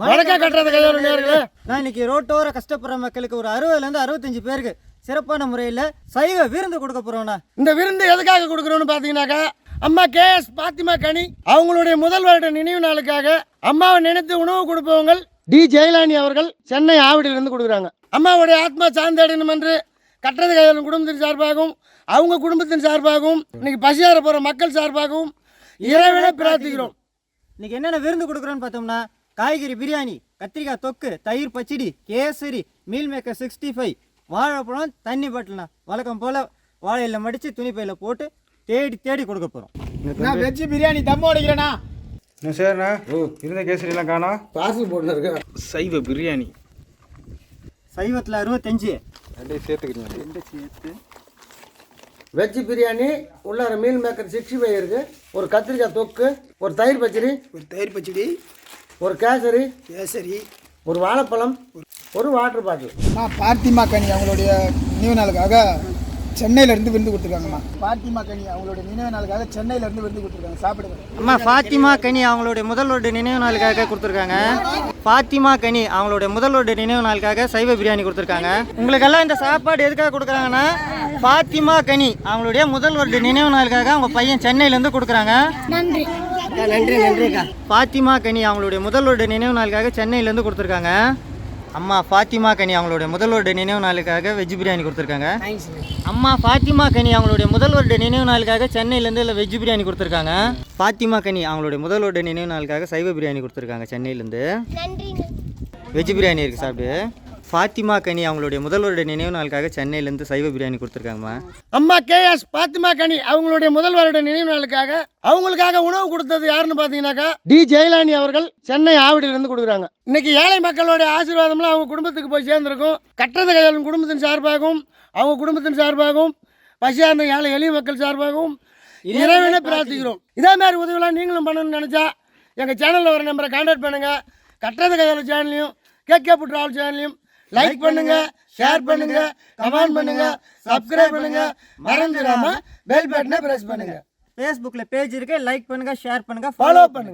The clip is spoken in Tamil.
வணக்கம். கட்டுறது கையோட நேர்களே நான் இன்னைக்கு ரோட்டோர கஷ்டப்படுற மக்களுக்கு ஒரு அறுபதுலேருந்து அறுபத்தஞ்சு பேருக்கு சிறப்பான முறையில் சைவ விருந்து கொடுக்க போகிறோண்ணா இந்த விருந்து எதுக்காக கொடுக்குறோன்னு பார்த்தீங்கன்னாக்கா அம்மா கேஎஸ் பாத்திமா கனி அவங்களுடைய முதல் வருட நினைவு நாளுக்காக அம்மாவை நினைத்து உணவு கொடுப்பவங்கள் டி ஜெயலானி அவர்கள் சென்னை ஆவடியிலிருந்து கொடுக்குறாங்க. அம்மாவுடைய ஆத்மா சார்ந்தடையணும் என்று கட்டுறது கையாளும் குடும்பத்தின் சார்பாகவும் அவங்க குடும்பத்தின் சார்பாகவும் இன்னைக்கு பசியார போகிற மக்கள் சார்பாகவும் இறைவனை பிரார்த்திக்கிறோம். இன்னைக்கு என்னென்ன விருந்து கொடுக்குறோன்னு பார்த்தோம்னா காய்கறி பிரியாணி கத்திரிக்காய் தொக்கு தயிர் பச்சடி kesari meal maker sixty five வாழைப்பழம் தண்ணி பாட்டில்ண்ணா வழக்கம் போல் வாழையில மடித்து துணிப்பையில் போட்டு தேடி தேடி கொடுக்க போகிறோம் நான் வெஜ் பிரியாணி தம் அடிக்கிறேண்ணா சரிண்ணா இருந்த கேசரியெல்லாம் காணோம். பார்சல் போட்டு இருக்கு சைவ பிரியாணி. சைவத்தில் அறுபத்தஞ்சு. ரெண்டையும் சேர்த்துக்கிறீங்க. சேர்த்து. வெஜ் பிரியாணி உள்ளார மீல் மேக்கர் சிக்ஸ்டி ஃபைவ் இருக்கு. ஒரு கத்திரிக்காய் தொக்கு ஒரு தயிர் பச்சடி. ஒரு தயிர் பச்சடி. ஒரு கேசரி கேசரி. ஒரு வாழைப்பழம் ஒரு வாட்டர் பாட்டில் நான் பார்த்திமா கனி அவங்களுடைய நினைவு நாளுக்காக சென்னையிலேருந்து விருந்து கொடுத்துருக்காங்கம்மா. பார்த்திமா கனி அவங்களுடைய நினைவு நாளுக்காக சென்னையிலேருந்து விருந்து கொடுத்துருக்காங்க. சாப்பிடுங்க. அம்மா ஃபாத்திமா கனி அவங்களுடைய முதல்வருடைய நினைவு நாளுக்காக கொடுத்துருக்காங்க. ஃபாத்திமா கனி அவங்களுடைய முதல்வருடைய நினைவு நாளுக்காக சைவ பிரியாணி கொடுத்துருக்காங்க. உங்களுக்கெல்லாம் இந்த சாப்பாடு எதுக்காக கொடுக்குறாங்கன்னா ஃபாத்திமா கனி அவங்களுடைய முதல்வருடைய நினைவு நாளுக்காக அவங்க பையன் சென்னையிலேருந்து கொடுக்குறாங்க. நன்றி. நன்றி நன்றிக்கா ஃபாத்திமா கனி அவங்களுடைய முதல்வருடைய நினைவு நாளுக்காக சென்னையிலேருந்து கொடுத்துருக்காங்க. அம்மா ஃபாத்திமா கனி அவங்களுடைய முதல்வருடைய நினைவு நாளுக்காக வெஜ் பிரியாணி கொடுத்துருக்காங்க. அம்மா ஃபாத்திமா கனி அவங்களுடைய முதல்வருடைய நினைவு நாளுக்காக சென்னையிலேருந்து இல்லை வெஜ் பிரியாணி கொடுத்துருக்காங்க. ஃபாத்திமா கனி அவங்களுடைய முதல்வருடைய நினைவு நாளுக்காக சைவ பிரியாணி கொடுத்துருக்காங்க சென்னையிலேருந்து. வெஜ் பிரியாணி இருக்குது சாப்பிட்டு ஃபாத்திமா கனி அவங்களுடைய முதல்வருடைய நினைவு நாளுக்காக சென்னையிலேருந்து சைவ பிரியாணி கொடுத்துருக்காங்கம்மா. அம்மா கேஎஸ் பாத்திமா கனி அவங்களுடைய முதல் வருட நினைவு நாளுக்காக அவங்களுக்காக உணவு கொடுத்தது யாருன்னு பார்த்தீங்கன்னாக்கா டி ஜெயலானி அவர்கள் சென்னை ஆவடியிலிருந்து கொடுக்குறாங்க. இன்னைக்கு ஏழை மக்களுடைய ஆசீர்வாதம்லாம் அவங்க குடும்பத்துக்கு போய் சேர்ந்திருக்கும். கட்டுறது கையாளும் குடும்பத்தின் சார்பாகவும் அவங்க குடும்பத்தின் சார்பாகவும் பசியார்ந்த ஏழை எளிய மக்கள் சார்பாகவும் இறைவனை பிரார்த்திக்கிறோம். இதே மாதிரி உதவிலாம் நீங்களும் பண்ணணும்னு நினச்சா எங்கள் சேனலில் வர நம்பரை கான்டாக்ட் பண்ணுங்கள் கட்டுறது கையாளு சேனலையும் கேகே புட்ராவல் சேனலையும் லைக் பண்ணுங்க ஷேர் பண்ணுங்க கமெண்ட் பண்ணுங்க சப்ஸ்கிரைப் பண்ணுங்க. மறந்துடாம பெல் பட்டனை பிரஸ் பண்ணுங்க. ஃபேஸ்புக்கில் பேஜ் இருக்கு லைக் பண்ணுங்கள் ஷேர் பண்ணுங்கள் ஃபாலோ பண்ணுங்க.